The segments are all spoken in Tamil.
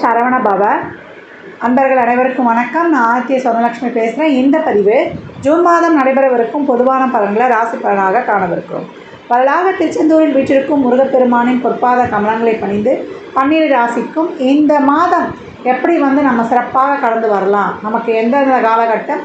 சரவண பவ. அன்பர்கள் அனைவருக்கும் வணக்கம். நான் ஆதித்ய சொர்ணலக்ஷ்மி பேசுகிறேன் இந்த பதிவு ஜூன் மாதம் நடைபெறவிருக்கும் பொதுவான பலன்களை ராசி பலனாக காணவிருக்கிறோம். வரலாக திருச்செந்தூரில் வீற்றிருக்கும் முருகப்பெருமானின் பொற்பாத கமலங்களை பணிந்து பன்னிரு ராசிக்கும் இந்த மாதம் எப்படி வந்து நம்ம சிறப்பாக கடந்து வரலாம்? நமக்கு எந்தெந்த காலகட்டம்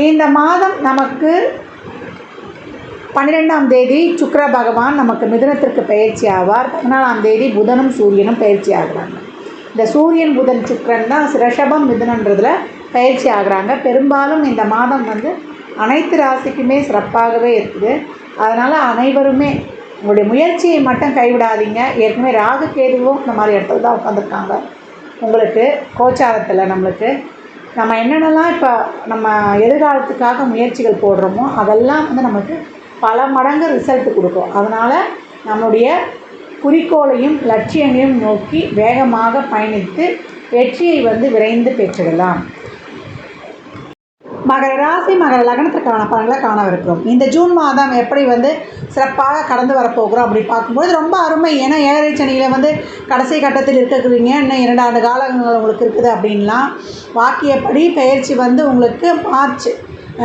இந்த மாதம் நமக்கு பன்னிரெண்டாம் தேதி சுக்கர பகவான் நமக்கு மிதுனத்திற்கு பயிற்சி ஆவார். பதினாலாம் தேதி புதனும் சூரியனும் பயிற்சி ஆகுறாங்க. இந்த சூரியன் புதன் சுக்கரன் தான் ரிஷபம் மிதுனன்றதில் பயிற்சி ஆகிறாங்க. பெரும்பாலும் இந்த மாதம் வந்து அனைத்து ராசிக்குமே சிறப்பாகவே இருக்குது. அதனால் அனைவருமே உங்களுடைய முயற்சியை மட்டும் கைவிடாதீங்க. ஏற்கனவே ராகு கேதுவும் இந்த மாதிரி இடத்துல தான் உட்காந்துருக்காங்க உங்களுக்கு கோச்சாரத்தில் நம்மளுக்கு நம்ம என்னென்னலாம் இப்போ நம்ம எதிர்காலத்துக்காக முயற்சிகள் போடுறோமோ அதெல்லாம் வந்து நமக்கு பல மடங்கு ரிசல்ட் கொடுக்கும். அதனால் நம்முடைய குறிக்கோளையும் லட்சியங்களையும் நோக்கி வேகமாக பயணித்து வெற்றியை வந்து விரைந்து பெற்றிடலாம். மகர ராசி மகர லக்னத்திற்கான பலன்களை காணவிருக்கிறோம். இந்த ஜூன் மாதம் எப்படி வந்து சிறப்பாக கடந்து வரப்போகிறோம் அப்படி பார்க்கும்போது ரொம்ப அருமை. ஏன்னா ஏழரை சனியில் வந்து கடைசி கட்டத்தில் இருக்கிறீங்க. இன்னும் இரண்டு ஆண்டு காலங்கள் உங்களுக்கு இருக்குது அப்படின்லாம் வாக்கியப்படி பயிற்சி வந்து உங்களுக்கு மார்ச்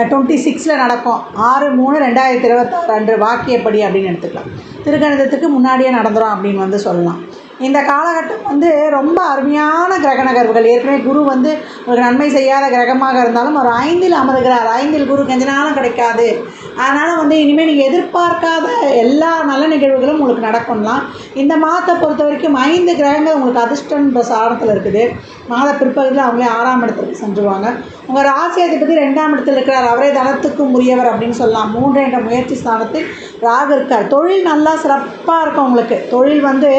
டுவெண்ட்டி சிக்ஸில் நடக்கும். ஆறு மூணு ரெண்டாயிரத்தி இருபத்தாறு அன்று வாக்கியப்படி அப்படின்னு எடுத்துக்கலாம். திருக்கணிதத்துக்கு முன்னாடியே நடந்துடும் அப்படின்னு வந்து சொல்லலாம். இந்த காலகட்டம் வந்து ரொம்ப அருமையான கிரக நகர்வுகள். ஏற்கனவே குரு வந்து ஒரு நன்மை செய்யாத கிரகமாக இருந்தாலும் ஒரு ஐந்தில் அமருகிறார். ஐந்தில் குரு கொஞ்ச கிடைக்காது. அதனால் வந்து இனிமேல் நீங்கள் எதிர்பார்க்காத எல்லா நல்ல நிகழ்வுகளும் உங்களுக்கு நடக்கும்லாம். இந்த மாதத்தை பொறுத்த வரைக்கும் ஐந்து கிரகங்கள் உங்களுக்கு அதிர்ஷ்டன்ற சாரத்தில் இருக்குது. மாத பிற்பகுதியில் அவங்களே ஆறாம் இடத்துக்கு சென்றுவாங்க உங்கள் ராசி அதிபதி ரெண்டாம் இடத்தில் இருக்கிறார். அவரே தனத்துக்கும் உரியவர் அப்படின்னு சொல்லலாம். மூன்று என்ற முயற்சி ஸ்தானத்தில் ராகு இருக்கார். தொழில் நல்லா சிறப்பாக இருக்கும் உங்களுக்கு. தொழில் வந்து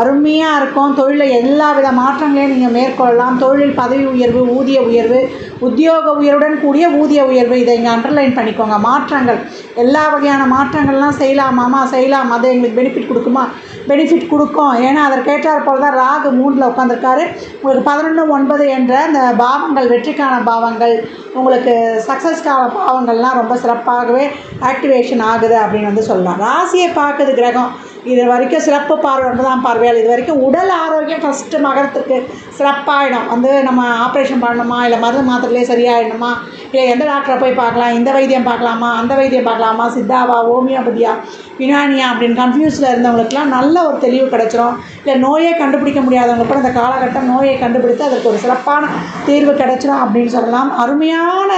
அருண் அருமையாக இருக்கும். தொழிலில் எல்லா வித மாற்றங்களையும் நீங்கள் மேற்கொள்ளலாம். தொழில் பதவி உயர்வு ஊதிய உயர்வு உத்தியோக உயர்வுடன் கூடிய ஊதிய உயர்வு. இதை இங்கே அண்டர்லைன் பண்ணிக்கோங்க. மாற்றங்கள். எல்லா வகையான மாற்றங்கள்லாம் செய்யலாமாமா? செய்யலாம். அது எங்களுக்கு பெனிஃபிட் கொடுக்குமா? பெனிஃபிட் கொடுக்கும். ஏன்னா அதற்கேற்றார் போல் தான் ராகு மூணில் உட்காந்துருக்காரு உங்களுக்கு பதினொன்று ஒன்பது என்ற அந்த பாவங்கள் வெற்றிக்கான பாவங்கள் உங்களுக்கு சக்ஸஸ்க்கான பாவங்கள்லாம் ரொம்ப சிறப்பாகவே ஆக்டிவேஷன் ஆகுது அப்படின்னு வந்து சொல்லலாம். ராசியை பார்க்குது கிரகம். இது வரைக்கும் சிறப்பு பார்வை ஒன்பதாம் பார்வையால் இது வரைக்கும் உடல் ஆரோக்கியம் ஃபஸ்ட்டு மகரத்துக்கு சிறப்பாகிடும் வந்து நம்ம ஆப்ரேஷன் பண்ணணுமா? இல்லை மருந்து மாத்திரை சரியாயிடணுமா இல்லை எந்த டாக்டரை போய் பார்க்கலாம்? இந்த வைத்தியம் பார்க்கலாமா? அந்த வைத்தியம் பார்க்கலாமா? சித்தாவா ஹோமியோபதியா யுனானியா அப்படின்னு கன்ஃபியூஸில் இருந்தவங்களுக்குலாம் நல்ல ஒரு தெளிவு கிடச்சிரும். இல்லை நோயே கண்டுபிடிக்க முடியாதவங்க கூட அந்த காலகட்டம் நோயை கண்டுபிடித்து அதற்கு ஒரு சிறப்பான தீர்வு கிடச்சிரும் அப்படின்னு சொல்லலாம். அருமையான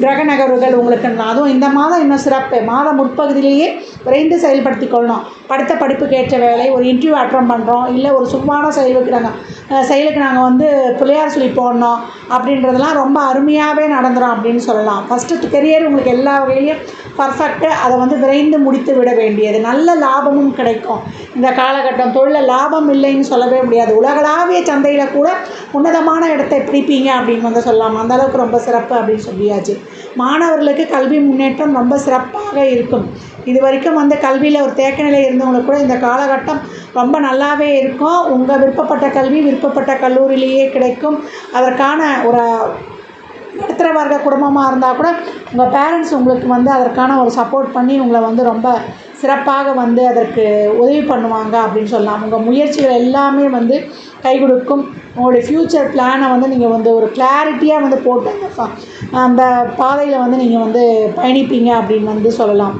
கிரக நகர்வுகள் உங்களுக்கு அதுவும் இந்த மாதம் இன்னும் சிறப்பு. மாத முற்பகுதியிலேயே விரைந்து செயல்படுத்தி கொள்ளணும். படித்த படிப்புக்கு ஏற்ற வேலை ஒரு இன்டர்வியூ அட்டன் பண்ணுறோம் இல்லை ஒரு சும்மான செயலுக்கு நாங்கள் செயலுக்கு நாங்கள் வந்து பிள்ளையார் சொல்லி போடணும் அப்படின்றதெல்லாம் ரொம்ப அருமையாகவே நடந்துடும் அப்படின்னு சொல்லலாம். ஃபஸ்ட்டு கெரியர் உங்களுக்கு எல்லா வகையிலையும் பர்ஃபெக்ட்டு அதை வந்து விரைந்து முடித்து விட வேண்டியது. நல்ல லாபமும் கிடைக்கும். இந்த காலகட்டம் தொழிலில் லாபம் இல்லைன்னு சொல்லவே முடியாது. உலகளாவிய சந்தையில் கூட உன்னதமான இடத்தை பிடிப்பீங்க அப்படின்னு வந்து சொல்லலாம். அந்த அளவுக்கு ரொம்ப சிறப்பு அப்படின்னு சொல்லியாச்சு. மாணவர்களுக்கு கல்வி முன்னேற்றம் ரொம்ப சிறப்பாக இருக்கும். இது வரைக்கும் வந்து கல்வியில் ஒரு தேக்க நிலை இருந்தவங்களுக்கு கூட இந்த காலகட்டம் ரொம்ப நல்லாவே இருக்கும். உங்கள் விருப்பப்பட்ட கல்வி விருப்பப்பட்ட கல்லூரியிலேயே கிடைக்கும். அதற்கான ஒரு நடுத்தர வர்க்க குடும்பமாக இருந்தால் கூட உங்கள் பேரண்ட்ஸ் உங்களுக்கு வந்து அதற்கான ஒரு சப்போர்ட் பண்ணி உங்களை வந்து ரொம்ப சிறப்பாக வந்து அதற்கு உதவி பண்ணுவாங்க அப்படின்னு சொல்லலாம். உங்கள் முயற்சிகள் எல்லாமே வந்து கை கொடுக்கும். உங்களுடைய ஃப்யூச்சர் பிளானை வந்து நீங்கள் வந்து ஒரு கிளாரிட்டியாக வந்து போட்டு அந்த பாதையில் வந்து நீங்கள் வந்து பயணிப்பீங்க அப்படின்னு வந்து சொல்லலாம்.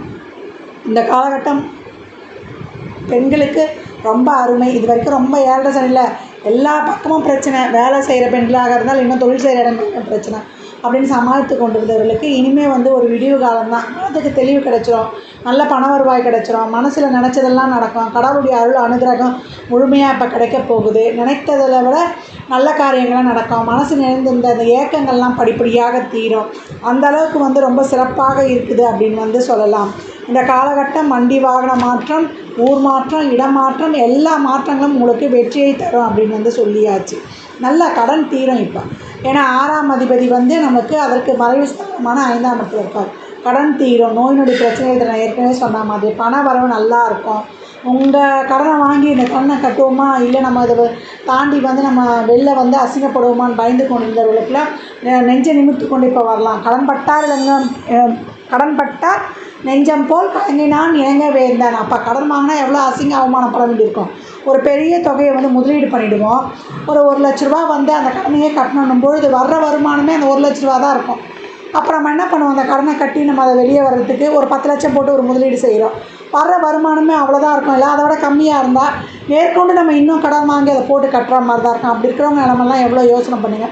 இந்த காலகட்டம் பெண்களுக்கு ரொம்ப அருமை. இது வரைக்கும் ரொம்ப ஏழரை சனியில் எல்லா பக்கமும் பிரச்சனை. வேலை செய்கிற பெண்களாக இருந்தால் இன்னும் தொழில் செய்கிற இடங்களுக்கும் பிரச்சனை. அப்படின்னு சமாளித்து கொண்டு இருந்தவர்களுக்கு இனிமேல் வந்து ஒரு விடிவு காலம் தான் அதுக்கு தெளிவு கிடைச்சிரும். நல்ல பண வருவாய் கிடைச்சிரும். மனசில் நினச்சதெல்லாம் நடக்கும். கடவுளுடைய அருள் அனுகிரகம் முழுமையாக இப்போ கிடைக்க போகுது. நினைத்ததை விட நல்ல காரியங்கள்லாம் நடக்கும். மனசு நிறைந்திருந்த அந்த ஏக்கங்கள்லாம் படிப்படியாக தீரும். அந்த அளவுக்கு வந்து ரொம்ப சிறப்பாக இருக்குது அப்படின்னு வந்து சொல்லலாம். இந்த காலகட்டம் வண்டி வாகன மாற்றம் ஊர் மாற்றம் இடம் மாற்றம் எல்லா மாற்றங்களும் உங்களுக்கு வெற்றியை தரும் அப்படின்னு வந்து சொல்லியாச்சு. நல்லா கடன் தீரும் இப்போ. ஏன்னா ஆறாம் அதிபதி வந்து நமக்கு அதற்கு மறைவு ஸ்தானமான ஐந்தாம் இடத்துல இருக்கார். கடன் தீரும் நோய் நொடி பிரச்சனைகள் நான் ஏற்கனவே சொன்ன மாதிரி பண வரவு நல்லா இருக்கும். உங்கள் கடனை வாங்கி இந்த கடனை கட்டுவோமா? இல்லை நம்ம அதை தாண்டி வந்து நம்ம வெளில வந்து அசிங்கப்படுவோமான்னு பயந்து கொண்டிருந்தவர்களுக்குலாம் நெஞ்சை நிமித்து கொண்டு இப்போ வரலாம். கடன் பட்டார் இல்லைங்க கடன் பட்டால் நெஞ்சம் போல் கலங்கினான் இணங்க வேந்தான் அப்போ கடன் வாங்கினா எவ்வளோ அசிங்க அவமானப்பட வேண்டியிருக்கும் ஒரு பெரிய தொகையை வந்து முதலீடு பண்ணிவிடுவோம் ஒரு ஒரு லட்ச ரூபா வந்து அந்த கடனையே கட்டணும் பொழுது வர்ற வருமானமே அந்த ஒரு லட்ச ரூபா தான் இருக்கும். அப்புறம் நம்ம என்ன பண்ணுவோம்? அந்த கடனை கட்டி நம்ம அதை வெளியே வர்றதுக்கு ஒரு பத்து லட்சம் போட்டு ஒரு முதலீடு செய்கிறோம் வர்ற வருமானமே அவ்வளோதான் இருக்கும். இல்லை அதை விட கம்மியாக இருந்தால் மேற்கொண்டு நம்ம இன்னும் கடன் வாங்கி அதை போட்டு கட்டுற மாதிரி தான் இருக்கும். அப்படி இருக்கிறவங்க நிலமெல்லாம் எவ்வளோ யோசனை பண்ணுங்க.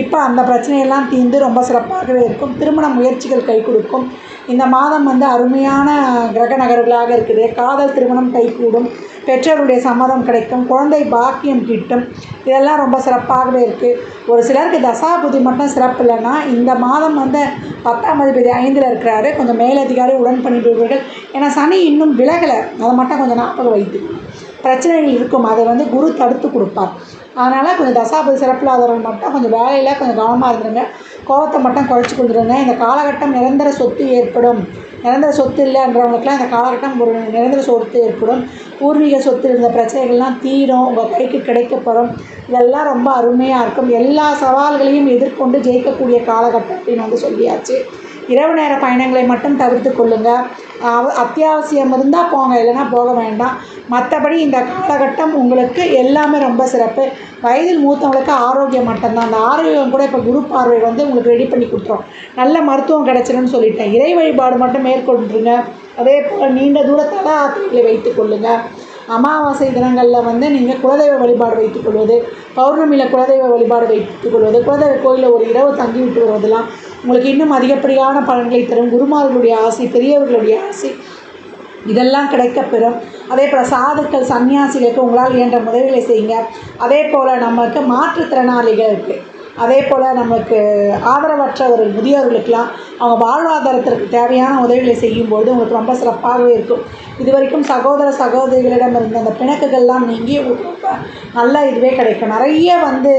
இப்போ அந்த பிரச்சனையெல்லாம் தீர்ந்து ரொம்ப சிறப்பாகவே இருக்கும். திருமண முயற்சிகள் கை கொடுக்கும். இந்த மாதம் வந்து அருமையான கிரக நகர்களாக இருக்குது. காதல் திருமணம் கைகூடும் பெற்றோருடைய சம்மதம் கிடைக்கும். குழந்தை பாக்கியம் கிட்டும். இதெல்லாம் ரொம்ப சிறப்பாகவே இருக்குது ஒரு சிலருக்கு தசாபுதி மட்டும் சிறப்பு இல்லைன்னா இந்த மாதம் வந்து பத்தாம் அதிபதி ஐந்தில் இருக்கிறாரு. கொஞ்சம் மேலதிகாரி உடன் பணிபுரிவர்கள் ஏன்னா சனி இன்னும் விலகலை. அதை மட்டும் கொஞ்சம் ஞாபகம் வைத்து. பிரச்சனைகள் இருக்கும். அதை வந்து குரு தடுத்து கொடுப்பார். அதனால் கொஞ்சம் தசாபதி சிறப்பில்லாதவர்கள் மட்டும் கொஞ்சம் வேலையில் கொஞ்சம் கவனமாக இருந்துருங்க. கோபத்தை மட்டும் குறைச்சி கொடுத்துருங்க. இந்த காலகட்டம் நிரந்தர சொத்து ஏற்படும். நிரந்தர சொத்து இல்லைன்றவங்களுக்குலாம் இந்த காலகட்டம் ஒரு நிரந்தர சொத்து ஏற்படும். பூர்வீக சொத்து இருந்த பிரச்சனைகள்லாம் தீரும். உங்கள் கைக்கு கிடைக்கப்படும். இதெல்லாம் ரொம்ப அருமையாக இருக்கும். எல்லா சவால்களையும் எதிர்கொண்டு ஜெயிக்கக்கூடிய காலகட்டம் அப்படின்னு வந்து சொல்லியாச்சு. இரவு நேர பயணங்களை மட்டும் தவிர்த்து கொள்ளுங்கள் அத்தியாவசியம் இருந்தால் போங்க இல்லைன்னா போக வேண்டாம். மற்றபடி இந்த காலகட்டம் உங்களுக்கு எல்லாமே ரொம்ப சிறப்பு. வயதில் மூத்தவங்களுக்கு ஆரோக்கியம் மட்டும்தான். அந்த ஆரோக்கியம் கூட இப்போ குரு பார்வை வந்து உங்களுக்கு ரெடி பண்ணி கொடுத்துரும். நல்ல மருத்துவம் கிடச்சிடும்னு சொல்லிட்டேன். இறை வழிபாடு மட்டும் மேற்கொண்டுருங்க அதே போல் நீண்ட தூர தல யாத்திரைகளை வைத்துக் கொள்ளுங்கள் அமாவாசை தினங்களில் வந்து நீங்கள் குலதெய்வ வழிபாடு வைத்துக்கொள்வது பௌர்ணமியில் குலதெய்வ வழிபாடு வைத்துக்கொள்வது குலதெய்வ கோயிலில் ஒரு இரவு தங்கி விட்டு வருவதெல்லாம் உங்களுக்கு இன்னும் அதிகப்படியான பலன்களை தரும். குருமார்களுடைய ஆசை பெரியவர்களுடைய ஆசை இதெல்லாம் கிடைக்கப்பெறும். அதே போல் சாதுக்கள் சன்னியாசிகளுக்கு உங்களால் இயன்ற உதவிகளை செய்யுங்க. அதே போல் நமக்கு மாற்றுத்திறனாளிகள் இருக்குது அதே போல் நமக்கு ஆதரவற்றவர்கள் முதியோர்களுக்கெல்லாம் அவங்க வாழ்வாதாரத்திற்கு தேவையான உதவிகளை செய்யும்போது உங்களுக்கு ரொம்ப சிறப்பாகவே இருக்கும். இது வரைக்கும் சகோதர சகோதரிகளிடம் இருந்த அந்த பிணக்குகள்லாம் நீங்கி உங்களுக்கு ரொம்ப நல்ல இதுவே கிடைக்கும். நிறைய வந்து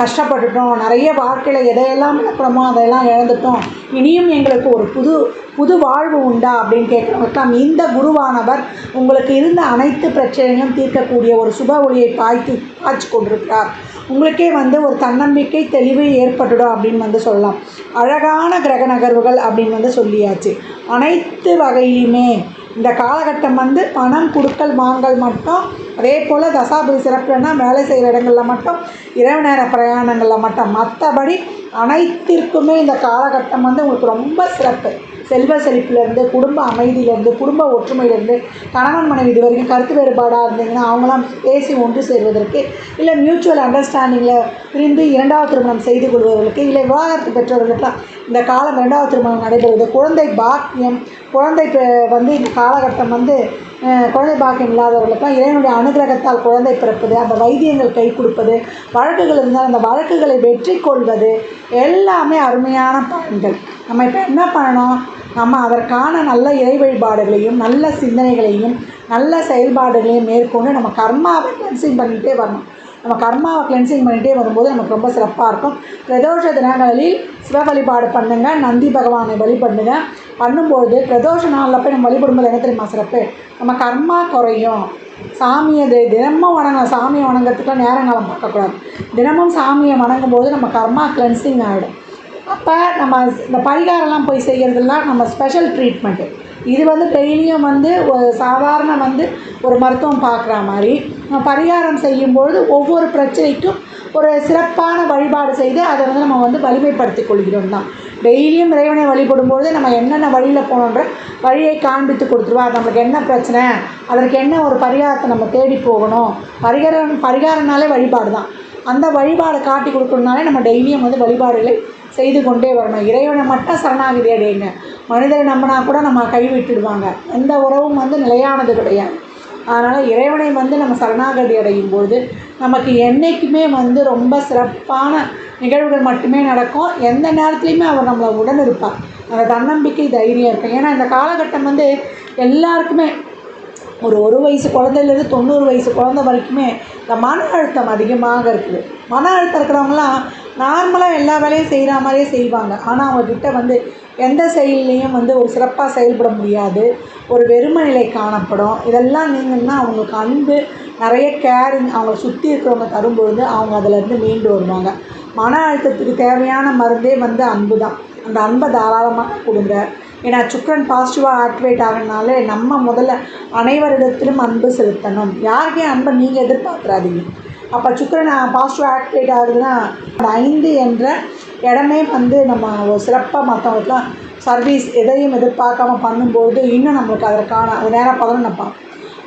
கஷ்டப்பட்டுட்டோம். நிறைய வாழ்க்கையில் எதையெல்லாம் இழக்கிறோமோ அதையெல்லாம் இழந்துட்டோம். இனியும் எங்களுக்கு ஒரு புது புது வாழ்வு உண்டா அப்படின்னு கேட்குறவங்களுக்கெல்லாம் இந்த குருவானவர் உங்களுக்கு இருந்த அனைத்து பிரச்சனைகளும் தீர்க்கக்கூடிய ஒரு சுப ஒளியை பாய்த்து பாய்ச்சி கொண்டிருக்கிறார். உங்களுக்கே வந்து ஒரு தன்னம்பிக்கை தெளிவு ஏற்பட்டுடும் அப்படின்னு வந்து சொல்லலாம். அழகான கிரக நகர்வுகள் அப்படின்னு வந்து சொல்லியாச்சு. அனைத்து வகையிலுமே இந்த காலகட்டம் வந்து பணம் கொடுக்கல் வாங்கல் மட்டும் அதே போல் தசாபதி சிறப்புனா வேலை செய்கிற இடங்களில் மட்டும் இரவு நேர பிரயாணங்களில் மட்டும். மற்றபடி அனைத்திற்குமே இந்த காலகட்டம் வந்து உங்களுக்கு ரொம்ப சிறப்பு. செல்வ செழிப்புலேருந்து குடும்ப அமைதியிலேருந்து குடும்ப ஒற்றுமையிலேருந்து கணவன் மனைவி இது வரைக்கும் கருத்து வேறுபாடாக இருந்தீங்கன்னா அவங்களாம் பேசி ஒன்று சேர்வதற்கு இல்லை மியூச்சுவல் அண்டர்ஸ்டாண்டிங்கில் பிரிந்து இரண்டாவது திருமணம் செய்து கொள்வதற்கு இல்லை விவாகரத்து பெற்றவர்களுக்கெல்லாம் இந்த காலம் இரண்டாவது திருமணம் நடைபெறுவது குழந்தை பாக்கியம் குழந்தை வந்து இந்த காலகட்டம் வந்து குழந்தை பாக்கியம் இல்லாதவர்களுக்கெல்லாம் இறைவனுடைய அனுகிரகத்தால் குழந்தை பிறப்பது அந்த வைத்தியங்கள் கை கொடுப்பது வழக்குகள் இருந்தால் அந்த வழக்குகளை வெற்றி கொள்வது எல்லாமே அருமையான பலன்கள். நம்ம இப்போ என்ன பண்ணணும்? நம்ம அதற்கான நல்ல இறை வழிபாடுகளையும் நல்ல சிந்தனைகளையும் நல்ல செயல்பாடுகளையும் மேற்கொண்டு நம்ம கர்மாவை கிளென்சிங் பண்ணிகிட்டே வரணும். நம்ம கர்மாவை கிளென்சிங் பண்ணிகிட்டே வரும்போது நமக்கு ரொம்ப சிறப்பாக இருக்கும். பிரதோஷ தினங்களில் சிவ வழிபாடு பண்ணுங்கள் நந்தி பகவானை வழிபடுங்க பண்ணும்போது பிரதோஷ நாளில் போய் நம்ம வழிபடும்போது என்ன தெரியுமா சிறப்பு? நம்ம கர்மா குறையும். சாமியை தி- தினமும் வணங்கலாம் சாமியை வணங்குறதுக்குலாம் நேரங்காலம் பார்க்கக்கூடாது. தினமும் சாமியை வணங்கும் போது நம்ம கர்மா கிளென்சிங் ஆகிடும் அப்போ நம்ம இந்த பரிகாரம்லாம் போய் செய்கிறதெல்லாம் நம்ம ஸ்பெஷல் ட்ரீட்மெண்ட்டு இது வந்து டெய்லியும் வந்து சாதாரண வந்து ஒரு மருத்துவம் பார்க்குற மாதிரி. நம்ம பரிகாரம் செய்யும்பொழுது ஒவ்வொரு பிரச்சனைக்கும் ஒரு சிறப்பான வழிபாடு செய்து அதை வந்து நம்ம வந்து வலிமைப்படுத்திக் கொள்கிறோம் தான். டெய்லியும் இறைவனை வழிபடும்பொழுது நம்ம என்னென்ன வழியில் போகணுன்ற வழியை காண்பித்து கொடுத்துருவா. அது நம்மளுக்கு என்ன பிரச்சனை? அதற்கு என்ன ஒரு பரிகாரத்தை நம்ம தேடி போகணும்? பரிகாரம் பரிகாரம்னாலே வழிபாடு தான். அந்த வழிபாடை காட்டி கொடுக்கணுனாலே நம்ம டெய்லியும் வந்து வழிபாடுகளை செய்து கொண்டே வரணும். இறைவனை மட்டும் சரணாகதி அடையுங்க. மனிதரை நம்பினா கூட நம்ம கைவிட்டுடுவாங்க எந்த உறவும் வந்து நிலையானது கிடையாது. அதனால் இறைவனை வந்து நம்ம சரணாகதி அடையும் பொழுது நமக்கு என்றைக்குமே வந்து ரொம்ப சிறப்பான நிகழ்வுகள் மட்டுமே நடக்கும். எந்த நேரத்துலையுமே அவர் நம்மளை உடன் இருப்பார் அந்த தன்னம்பிக்கை தைரியம் இருக்கும். ஏன்னா இந்த காலகட்டம் வந்து எல்லாருக்குமே ஒரு ஒரு வயசு குழந்தையிலேருந்து தொண்ணூறு வயசு குழந்த வரைக்குமே இந்த மன அழுத்தம் அதிகமாக இருக்குது. மன அழுத்தம் இருக்கிறவங்களாம் நார்மலாக எல்லா வேலையும் செய்கிற மாதிரியே செய்வாங்க. ஆனால் அவங்கக்கிட்ட வந்து எந்த செயல்லையும் வந்து ஒரு சிறப்பாக செயல்பட முடியாது. ஒரு வெறுமை நிலை காணப்படும். இதெல்லாம் நீங்கன்னா அவங்களுக்கு அன்பு நிறைய கேரிங் அவங்கள சுற்றி இருக்கிறவங்க தரும்பொழுது அவங்க அதிலேருந்து மீண்டு வருவாங்க. மன அழுத்தத்துக்கு தேவையான மருந்தே வந்து அன்பு தான். அந்த அன்பை தாராளமாக கொடுங்க. ஏன்னா சுக்கரன் பாசிட்டிவாக ஆக்டிவேட் ஆகினாலே நம்ம முதல்ல அனைவரிடத்திலும் அன்பு செலுத்தணும். யாருக்கே அன்பை நீங்கள் எதிர்பார்க்குறாதீங்க அப்போ சுக்கரன் பாசிட்டிவ் ஆக்டிவேட் ஆகுதுன்னா அந்த ஐந்து என்ற இடமே வந்து நம்ம ஒரு சிறப்பாக மற்றவங்களுக்குலாம் சர்வீஸ் எதையும் எதிர்பார்க்காம பண்ணும்போது இன்னும் நம்மளுக்கு அதற்கான அது நேராக பதனும் நம்ம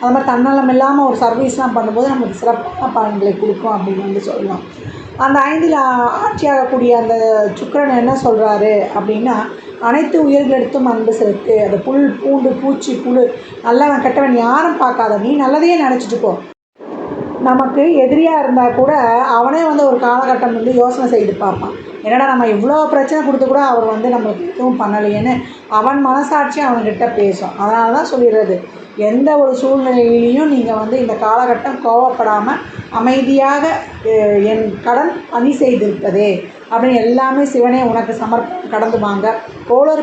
அது மாதிரி தன்னலம் இல்லாமல் ஒரு சர்வீஸ்லாம் பண்ணும்போது நமக்கு சிறப்பான பலன்களை கொடுக்கும் அப்படின்னு வந்து சொல்லலாம். அந்த ஐந்தில் ஆட்சியாகக்கூடிய அந்த சுக்கரன் என்ன சொல்கிறாரு அப்படின்னா அனைத்து உயிர்களிடத்தும் அன்பு செலுத்து அந்த புல் பூண்டு பூச்சி புழு நல்லவன் கெட்டவன் யாரும் பார்க்காத நீ நல்லதையே நினச்சிட்டு போ. நமக்கு எதிரியாக இருந்தால் கூட அவனே வந்து ஒரு காலகட்டம் வந்து யோசனை செய்து பார்ப்பான். என்னடா நம்ம இவ்வளோ பிரச்சனை கொடுத்து கூட அவர் வந்து நம்மளுக்கு எதுவும் பண்ணலையேன்னு அவன் மனசாட்சி அவன்கிட்ட பேசும். அதனால தான் சொல்லிடுறது. எந்த ஒரு சூழ்நிலையிலையும் நீங்கள் வந்து இந்த காலகட்டம் கோவப்படாமல் அமைதியாக என் கடன் பணி செய்திருப்பதே அப்படின்னு எல்லாமே சிவனே உனக்கு சமர்ப்பம் கடந்து வாங்க.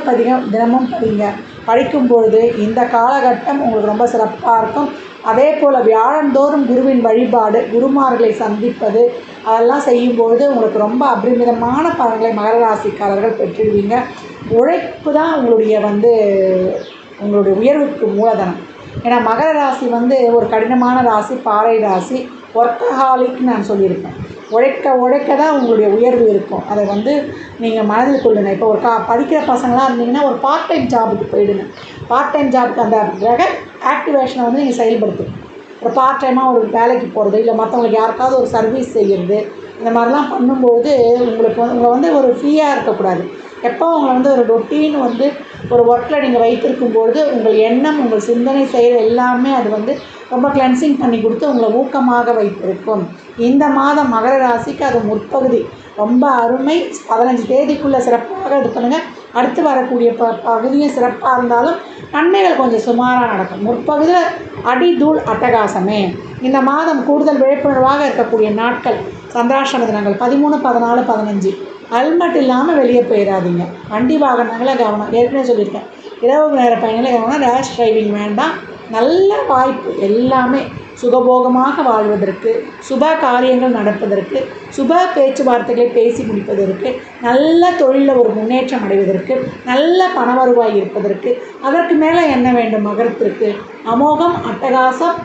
பதிகம் தினமும் படிங்க. படிக்கும் பொழுது இந்த காலகட்டம் உங்களுக்கு ரொம்ப சிறப்பாக இருக்கும். அதே போல் வியாழந்தோறும் குருவின் வழிபாடு குருமார்களை சந்திப்பது அதெல்லாம் செய்யும்பொழுது உங்களுக்கு ரொம்ப அபரிமிதமான பலன்களை மகர ராசிக்காரர்கள் பெற்றிடுவீங்க. உழைப்பு தான் உங்களுடைய வந்து உங்களுடைய உயர்வுக்கு மூலதனம். ஏன்னா மகர ராசி வந்து ஒரு கடினமான ராசி பாறை ராசி ஒர்க்கஹாலிக்னு நான் சொல்லியிருப்பேன் உழைக்க உழைக்க தான் உங்களுடைய உயர்வு இருக்கும். அதை வந்து நீங்கள் மனதில் கொள்ளுங்க. இப்போ ஒரு கா படிக்கிற பசங்களாக இருந்தீங்கன்னா ஒரு பார்ட் டைம் ஜாபுக்கு போயிடுங்க. பார்ட் டைம் ஜாபுக்கு அந்த கிரக ஆக்டிவேஷனை வந்து நீங்கள் செயல்படுத்தும் ஒரு பார்ட் டைமாக ஒரு வேலைக்கு போகிறது இல்லை மற்றவங்களுக்கு யாருக்காவது ஒரு சர்வீஸ் செய்கிறது இந்த மாதிரிலாம் பண்ணும்போது உங்களுக்கு உங்களை வந்து ஒரு ஃப்ரீயாக இருக்கக்கூடாது. எப்போ உங்களை வந்து ஒரு ரொட்டீன் வந்து ஒரு ஒர்க்கில் நீங்கள் வைத்திருக்கும்பொழுது உங்கள் எண்ணம் உங்கள் சிந்தனை செயல் எல்லாமே அது வந்து ரொம்ப கிளென்சிங் பண்ணி கொடுத்து உங்களை ஊக்கமாக வைத்திருக்கும். இந்த மாதம் மகர ராசிக்கு அது முற்பகுதி. ரொம்ப அருமை. பதினஞ்சு தேதிக்குள்ளே சிறப்பாக எடுக்கணுங்க அடுத்து வரக்கூடிய ப பகுதியும் சிறப்பாக இருந்தாலும் நன்மைகள் கொஞ்சம் சுமாராக நடக்கும். முற்பகுதியில் அடி தூள் அட்டகாசமே. இந்த மாதம் கூடுதல் விழிப்புணர்வாக இருக்கக்கூடிய நாட்கள் சந்திராஷ்டம தினங்கள் பதிமூணு பதினாலு பதினஞ்சு. ஹெல்மெட் இல்லாமல் வெளியே போயிடாதீங்க வண்டி வாகனங்களை கவனம் ஏற்கனவே சொல்லியிருக்கேன். இரவு நேர பயணிகளை கவனம் ரேஷ் டிரைவிங் வேண்டாம். நல்ல வாய்ப்பு எல்லாமே. சுகபோகமாக வாழ்வதற்கு சுப காரியங்கள் நடப்பதற்கு சுப பேச்சுவார்த்தைகளை பேசி முடிப்பதற்கு நல்ல தொழிலில் ஒரு முன்னேற்றம் அடைவதற்கு நல்ல பண வருவாய் இருப்பதற்கு அதற்கு மேலே என்ன வேண்டும் மகரத்திற்கு? அமோகம் அட்டகாசம்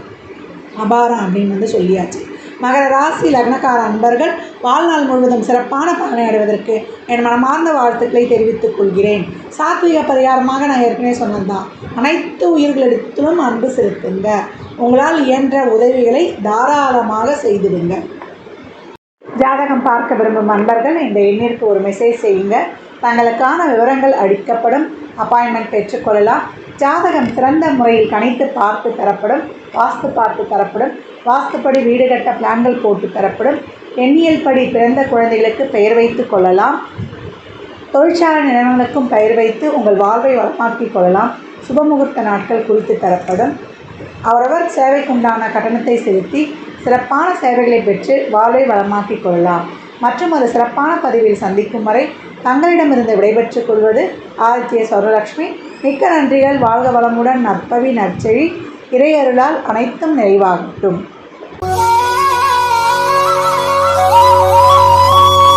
அபாரம் அப்படின்னு வந்து சொல்லியாச்சு. மகர ராசி லக்னக்கார அன்பர்கள் வாழ்நாள் முழுவதும் சிறப்பான பலனை அடைவதற்கு என் மனமார்ந்த வாழ்த்துக்களை தெரிவித்துக் கொள்கிறேன். சாத்விக பரிகாரமாக நான் ஏற்கனவே சொன்னது தான் அனைத்து உயிர்களிடத்திலும் அன்பு செலுத்துங்க. உங்களால் இயன்ற உதவிகளை தாராளமாக செய்திடுங்க ஜாதகம் பார்க்க விரும்பும் நண்பர்கள் இந்த எண்ணிற்கு ஒரு மெசேஜ் செய்யுங்க. தங்களுக்கான விவரங்கள் அளிக்கப்படும். அப்பாயின்மெண்ட் பெற்றுக்கொள்ளலாம் ஜாதகம் சிறந்த முறையில் கணித்து பார்த்து தரப்படும். வாஸ்து பார்த்து தரப்படும். வாஸ்துப்படி வீடு கட்ட பிளான்கள் போட்டு தரப்படும். எண்ணியல் படி பிறந்த குழந்தைகளுக்கு பெயர் வைத்து கொள்ளலாம். தொழிற்சாலை நிறுவனங்களுக்கும் பெயர் வைத்து உங்கள் வாழ்வை வளமாக்கிக் கொள்ளலாம். சுபமுகூர்த்த நாட்கள் குறித்து தரப்படும். அவரவர் சேவைக்குண்டான கட்டணத்தை செலுத்தி சிறப்பான சேவைகளை பெற்று வாழ்வை வளமாக்கிக் கொள்ளலாம். மற்றும் ஒரு சிறப்பான பதிவில் சந்திக்கும் வரை தங்களிடமிருந்து விடைபெற்றுக் கொள்வது ஆதித்ய சௌரலக்ஷ்மி. மிக்க நன்றிகள். வாழ்க வளமுடன். நற்பவி நற்செழி. இறையருளால் அனைத்தும் நிறைவாகட்டும்.